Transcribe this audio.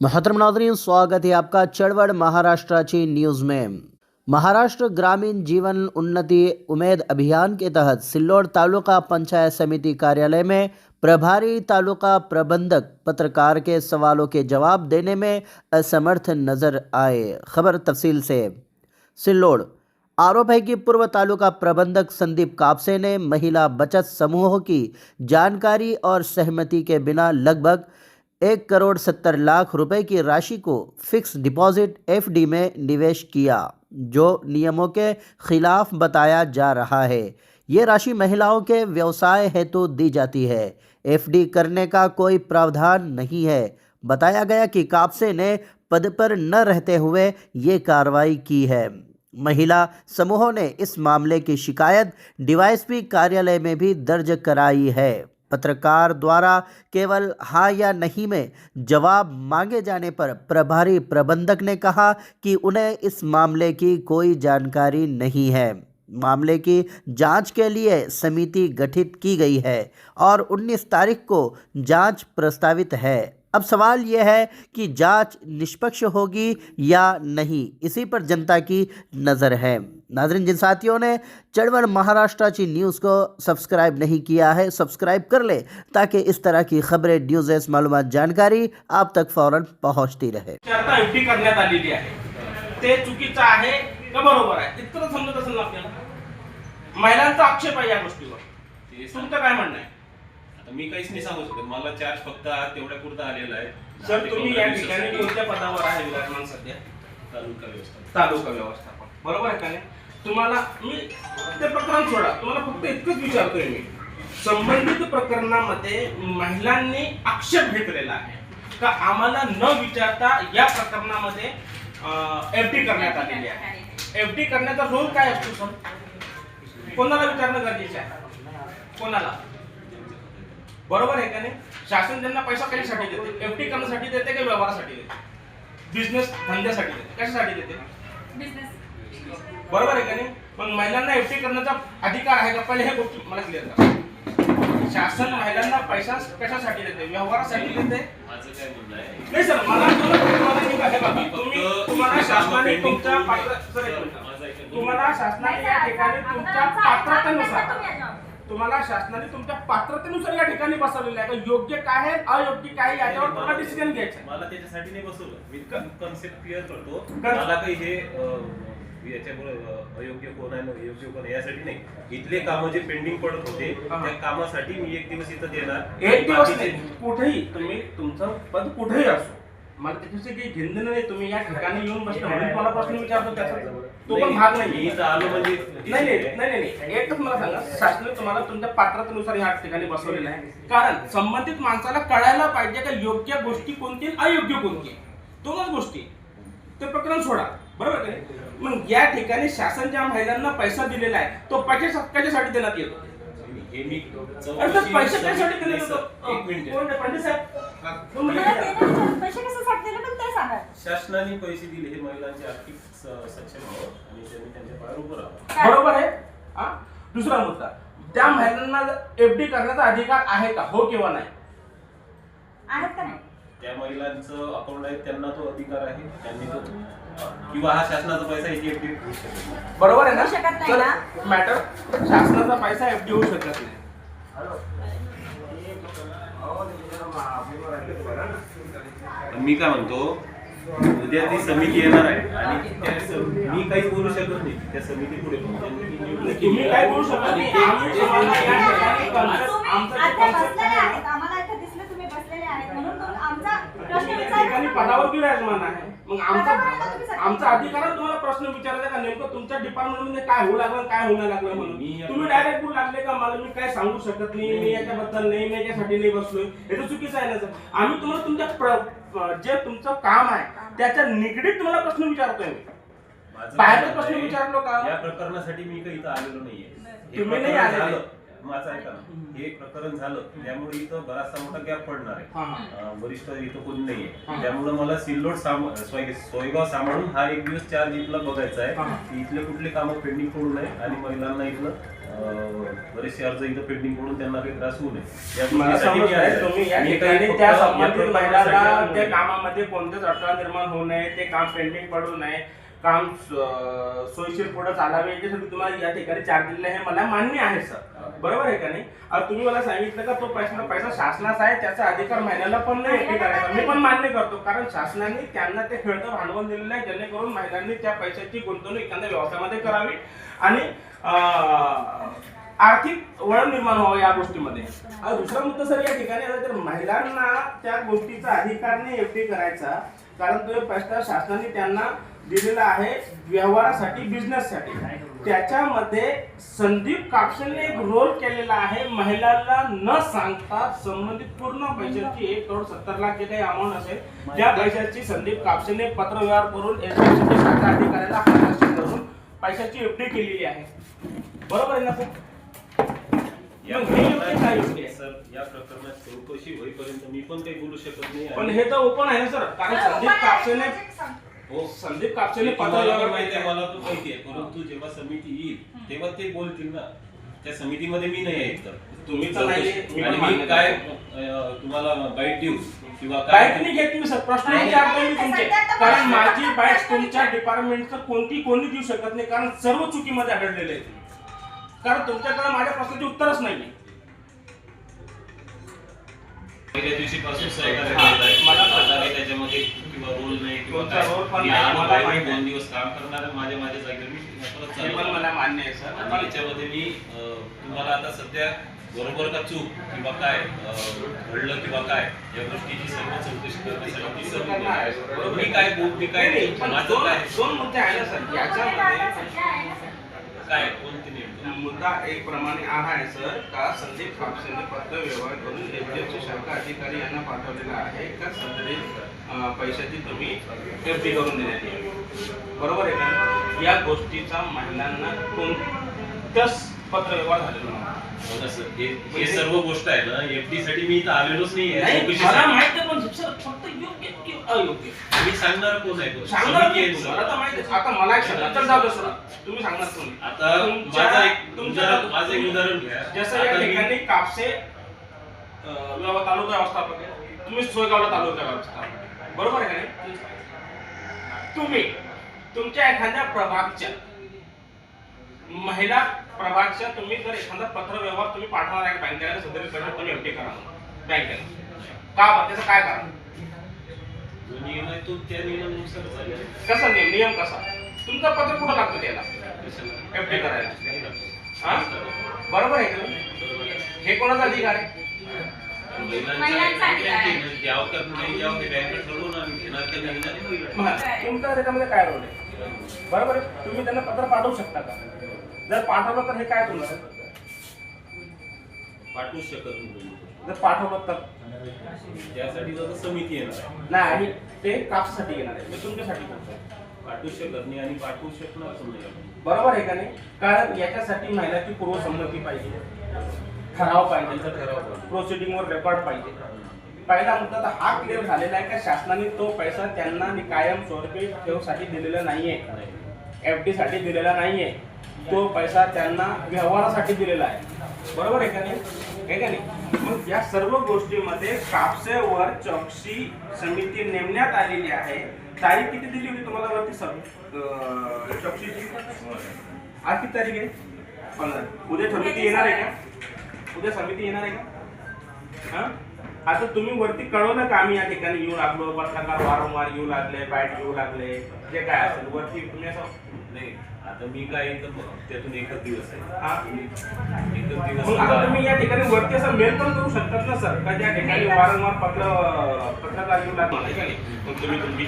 मोहतरम नाजरीन, स्वागत है आपका चळवळ महाराष्ट्राची न्यूज़ में। महाराष्ट्र ग्रामीण जीवन उन्नति उमेद अभियान के तहत सिल्लोड तालुका पंचायत समिति कार्यालय में प्रभारी तालुका प्रबंधक पत्रकार के सवालों के जवाब देने में असमर्थ नज़र आए। खबर तफसील से। सिल्लोड, आरोप है कि पूर्व तालुका प्रबंधक संदीप कापसे ने महिला बचत समूहों की जानकारी और सहमति के बिना लगभग एक करोड़ सत्तर लाख रुपए की राशि को फिक्स डिपॉजिट एफडी में निवेश किया, जो नियमों के खिलाफ बताया जा रहा है। ये राशि महिलाओं के व्यवसाय हेतु तो दी जाती है। एफडी करने का कोई प्रावधान नहीं है। बताया गया कि कापसे ने पद पर न रहते हुए ये कार्रवाई की है। महिला समूहों ने इस मामले की शिकायत डीवाईएसपी कार्यालय में भी दर्ज कराई है। पत्रकार द्वारा केवल हाँ या नहीं में जवाब मांगे जाने पर प्रभारी प्रबंधक ने कहा कि उन्हें इस मामले की कोई जानकारी नहीं है। मामले की जाँच के लिए समिति गठित की गई है और 19 तारीख को जाँच प्रस्तावित है। अब सवाल यह है कि जाँच निष्पक्ष होगी या नहीं? इसी पर जनता की नज़र है। नाजरीन, जिन साथियों ने चढ़वड़ महाराष्ट्र न्यूज़ को सब्सक्राइब नहीं किया है, सब्सक्राइब कर ले ताकि इस तरह की खबरें न्यूज़ मालूम जानकारी आप तक फ़ौरन पहुँचती रहे। महिलांचा आक्षेप मी काहीच नाही सांगू शकत. मला चार्ज फक्त हा तेवढ्या पुरता आलेला आहे. सर तुम्ही या ठिकाणी कोणत्या पदावर आहे विराजमान सध्या? तालुका व्यवस्था तालुका व्यवस्थापन. बरोबर आहे का नाही? तुम्हाला मी ते प्रकरण सोडा. तुम्हाला फक्त इतकंच विचारतोय मी. संबंधित प्रकरणामध्ये महिलांनी आक्षेप घेतलेला आहे. का आम्हाला न विचारता या प्रकरणामध्ये एफ डी करण्यात आलेली आहे? एफ डी करण्याचा रोल काय असतो सर? कोणाला विचारणं गरजेचं आहे? कोणाला? बरोबर आहे का नाही? शासन त्यांना पैसा कशासाठी देते? एफ डी करण्यासाठी देते का व्यवहारासाठी देते? बिझनेस धंद्यासाठी देते. कशासाठी देते? बरोबर आहे का नाही? पण महिलांना एफटी करण्याचा अधिकार आहे का? पहिले हे गोष्टी मला क्लिअर करा. शासन महिलांना पैसा कशासाठी देते? व्यवहारासाठी देते? नाही सर मला तुम्हाला- शासनाने तुमच्या. तुम्हाला शासनाने या ठिकाणी तुमच्या पात्रतेनुसार तुम्हाला शासनाने तुमच्या पात्रतेनुसार या ठिकाणी बसवलेलं आहे. का योग्य काय आहे अयोग्य काय आहे याच्यावर तुम्हाला डिसिजन घ्यायचं. मला त्याच्यासाठी नाही बसवलं. मी कन्सेप्ट क्लिअर करतो. कर. मला काही हे अं, याच्यामुळे अं, अयोग्य कोण आहे ना योग्य कोण आहे यासाठी नाही. इथले कामं जे पेंडिंग पडत होते हा. त्या कामासाठी मी एक दिवस इथं देणार. एक दिवस बाकीचे- नाही कुठेही तुम्ही तुमचं पद कुठेही असो. मला त्याच्याशी काही घेणं नाही तुम्ही या ठिकाणी येऊन बसले म्हणून तुम्हाला प्रश्न विचारतो त्याचा? तो पण भाग मी नाही इथं आलो म्हणजे नाही नाही नाही नाही. एकच मला सांगा. शासनाने तुम्हाला तुमच्या पात्रतेनुसार या ठिकाणी बसवलेलं आहे. कारण संबंधित माणसाला कळायला पाहिजे का योग्य गोष्टी कोणती अयोग्य कोणती? दोनच गोष्टी ते प्रकरण सोडा. बरोबर? मग या ठिकाणी शासन ज्या महिलांना पैसा दिलेला आहे तो पैसे कशासाठी देण्यात येतो. हे मी नाही, सर, एक मिनिट आहे? पैसे कशासाठी दिले पण ते सांगा शासनाने पैसे दिले हे महिलांचे आर्थिक स- सक्षम व्हावं आणि त्यांनी त्यांच्या पायावर उभं राहावं बरोबर आहे हा दुसरा मुद्दा त्या महिलांना एफडी करण्याचा अधिकार आहे का हो किंवा नाही आहेत का नाही त्या महिलांचं अकाउंट आहे त्यांना तो अधिकार आहे त्यांनी तो किंवा हा शासनाचा पैसा याची एफडी होऊ शकत नाही. बरोबर आहे होऊ शकत नाही ना ना? मॅटर शासनाचा पैसा एफडी होऊ शकत नाही. पण मी काय म्हणतो उद्या ती समिती येणार आहे आणि त्या सम- मी काहीच बोलू शकत नाही. त्या समिती पुढे तुम्ही काय बोलू शकता नाही. आम्ही तुम्ही बसलेले आहेत म्हणून तो आमचा प्रश्न ठिकाणी पदावर विराजमान आहे. मग आमचा? आमचा अधिकार तुम्हाला प्रश्न विचारायचा का? नेमकं तुमच्या डिपार्टमेंटमध्ये काय होऊ लागलं काय होऊ नाही लागलं म्हणून? तुम्ही डायरेक्ट बोलू लागले का? मला मी काय सांगू शकत नाही. मी याच्याबद्दल नाही. मी याच्यासाठी नाही बसलोय. हे तर चुकीचं आहे ना सर. आम्ही तुम्हाला तुमच्या जे तुमचं काम आहे त्याच्या निगडीत तुम्हाला प्रश्न विचारतोय मी. माझं बाहेरचा काय प्रश्न विचारलो का? या प्रकरणासाठी मी काही इथं आलेलो नाहीये. तुम्ही नाही आलेले. माझं ऐका ना हे प्रकरण झालं त्यामुळे इथं बराचसा मोठा गॅप पडणार आहे. अं, वरिष्ठ इथं कोणी नाहीये हा. त्यामुळे मला सिल्लोड साम- सोय- सोयगाव सांभाळून हा एक दिवस चार जीपला बघायचा आहे हा. की इथले कुठले कामं पेंडिंग पडू नये आणि महिलांना इथलं अं, बरेचसे अर्ज इथं पेंडिंग पडून त्यांना काही त्रास होऊ नये या मला गोष्टीसाठी मी समजत आहे आलेलो आहे. तुम्ही या मी ठिकाणी काही त्या फक्त या संबंधित प्रकरणासाठी महिलांना त्या. कामामध्ये कोणतेच अडथळा निर्माण होऊ नये ते काम पेंडिंग पडू नये काम सोयीशीर पुढे चालावे याच्यासाठी तुम्हाला या ठिकाणी चार दिलेले हे मला मान्य आहे सर. बरोबर आहे का नाही? आता तुम्ही मला सांगितलं का तो पैसा पैसा शासनाचा आहे त्याचा अधिकार महिन्याला पण नाही एकटे करायचा. मी पण मान्य करतो कारण शासनाने त्यांना ते खेळतं भांडवल दिलेलं आहे जेणेकरून महिलांनी त्या पैशाची गुंतवणूक एखाद्या व्यवसायामध्ये करावी आणि आर्थिक वळण निर्माण व्हावं या गोष्टीमध्ये. दुसरा मुद्दा सर या ठिकाणी आला तर महिलांना त्या गोष्टीचा अधिकार नाही एफडी करायचा. कारण तो पैसा शासनाने त्यांना दिलेला आहे व्यवहारासाठी बिझनेससाठी त्याच्यामध्ये संदीप कापसेने एक रोल केलेला आहे. महिलांना न सांगता संबंधित पूर्ण पैशाची एक करोड सत्तर लाख जे काही अमाऊंट असेल त्या पैशाची संदीप कापसेने पत्रव्यवहार करून शाखा अधिकाऱ्याला हस्तांतरित करून पैशाची एफडी केलेली आहे. बरोबर आहे ना सर या हे? प्रकरणात सर या प्रकरणात चौकशी होईपर्यंत मी पण काही बोलू शकत नाही पण हे तर ओपन आहे ना सर. कारण संदीप कापसेने हो संदीप कापसेने पत्रव्यवहार माहिती आहे, मला पण माहिती आहे. परंतु जेव्हा समिती येईल तेव्हा ते बोलतील ना. त्या समितीमध्ये मी नाही आहे तर तुम्ही तर नाही, आणि मी काय तुम्हाला बाईट देऊ किंवा काय बाईट नाही घेत मी सर. प्रश्न विचारतो मी तुमचे कारण माझी बाईट तुमच्या डिपार्टमेंटचं कोणती कोणी देऊ शकत नाही. कारण सर्व चुकीमध्ये आढळलेले आहे कारण तुमच्याकडे माझ्या प्रश्नाचे उत्तरच नाही पहिल्या दिवशीपासून सहकार्य करत आहे. मला माझा काही त्याच्यामध्ये किंवा रोल नाही किंवा पण नाही, मला आहे. दोन दिवस काम करणार आहे, माझ्या माझ्या जागेवर मी परत हे चाललो. पण मला मान्य आहे सर आणि याच्यामध्ये मी अं, तुम्हाला आता सध्या बरोबर का चूक किंवा काय अं, घडलं किंवा काय या गोष्टीची सर्व चौकशी करण्यासाठी ती सर्व करणार आहे, बरोबर. मी काय बोल मी काय नाही, पण माझं दोन काय? हो, दोन मुद्दे आहे ना सर याच्यामध्ये काय? मुद्दा एक प्रमाणे आहे सर का संदीप कापसेने पत्र व्यवहार करून एफडीएफची शाखा अधिकारी यांना पाठवलेला आहे? का संदेश पैशाची तुम्ही एफडी करून देण्यात बरोबर आहे का? या गोष्टीचा महिलांना कोणत्याच पत्रव्यवहार झालेला हो ना सर हे हे सर्व गोष्ट आहे ना एफडी साठी मी इथं आलेलोच नाही नाही मला माहिती आहे, पण सर फक्त योग्य की अयोग्य. मी सांगणार कोण आहे तो? सांगणार समिती मी आहे तुम्हाला. सर. तर माहिती आहे. आता मला एक सांगा. तर जाऊ दे सोडा तुम्ही सांगणार तुम्ही आता तुमच्या- माझं एक तुमच्या- उदाहरण माझं एक उदाहरण घ्या. जसं या आता मी- ठिकाणी कापसे अं, व्यव- तालुका व्यवस्थापक आहे. तुम्ही सोयगावला तालुका व्यवस्थापक आहे. बरोबर आहे का नाही? तुम्ही तुमच्या एखाद्या प्रभागच्या महिला प्रभागच्या तुम्ही जर एखादा पत्र व्यवहार तुम्ही पाठवणार आहे बँकेला तर सदरील पैसे तुम्ही एफडी करा. बँकेला. का त्याचं काय कारण? नियम आहे तो त्या नियमानुसार चालेल. कसा नियम? नियम कसा? तुमचं पत्र कुठं लागतं त्याला? एफडी करायला. हा? बरोबर आहे का? हे कोणाचा अधिकार आहे? महिलांचा महिलांचा अधिकार आहे. बँकेत द्यावं का नाही द्यावं ते बँकेत ठरवून आम्ही घेणार का नाही घेणार? हे महिला. मग तुमचा त्याच्यामध्ये काय रोल आहे? बरोबर आहे. तुम्ही त्यांना पत्र पाठवू शकता का? जर पाठवलं तर हे काय तुमचं पाठवू शकत नाही जर पाठवलं तर? त्यासाठी जर समिती येणार आहे. नाही आणि ते कापसाठी येणार आहे. मी तुमच्यासाठी बोलतोय. पाठवू शकत नाही आणि पाठवू शकणार नाही. बरोबर आहे का नाही? कारण याच्यासाठी महिलाची पूर्वसंमती पाहिजे. ठराव पाहिजे. त्यांचा ठराव. प्रोसिडिंगवर रेकॉर्ड पाहिजे. पहिला मुद्दा तर हा क्लिअर झालेला आहे का शासनाने तो पैसा त्यांना कायम स्वरूपी ठेवसाठी दिलेला नाहीये. नाही. एफ डी साठी दिलेला नाहीये. तो पैसा त्यांना व्यवहारासाठी दिलेला आहे. बरोबर आहे का नाही? आहे का नाही? मग या सर्व गोष्टीमध्ये कापसेवर चौकशी समिती नेमण्यात आलेली आहे. तारीख किती दिली होती तुम्हाला वरती सब चौकशीची आज किती तारीख आहे? पंधरा. उद्या समिती येणार आहे का? उद्या समिती येणार आहे का? हा? आता तुम्ही वरती कळवलं का आम्ही या ठिकाणी येऊ लागलो? पत्रकार वारंवार येऊ लागले बॅट येऊ लागले? जे काय असेल वरती तुम्ही असं नाही आता मी काय इथं त्यातून एकच दिवस आहे हा? एकच दिवस मग आता. तुम्ही या ठिकाणी वरती असं मेल पण करू शकतात ना सर का त्या ठिकाणी वारंवार पत्र पत्रकार येऊ लागले नाही का नाही? मग तुम्ही तुमची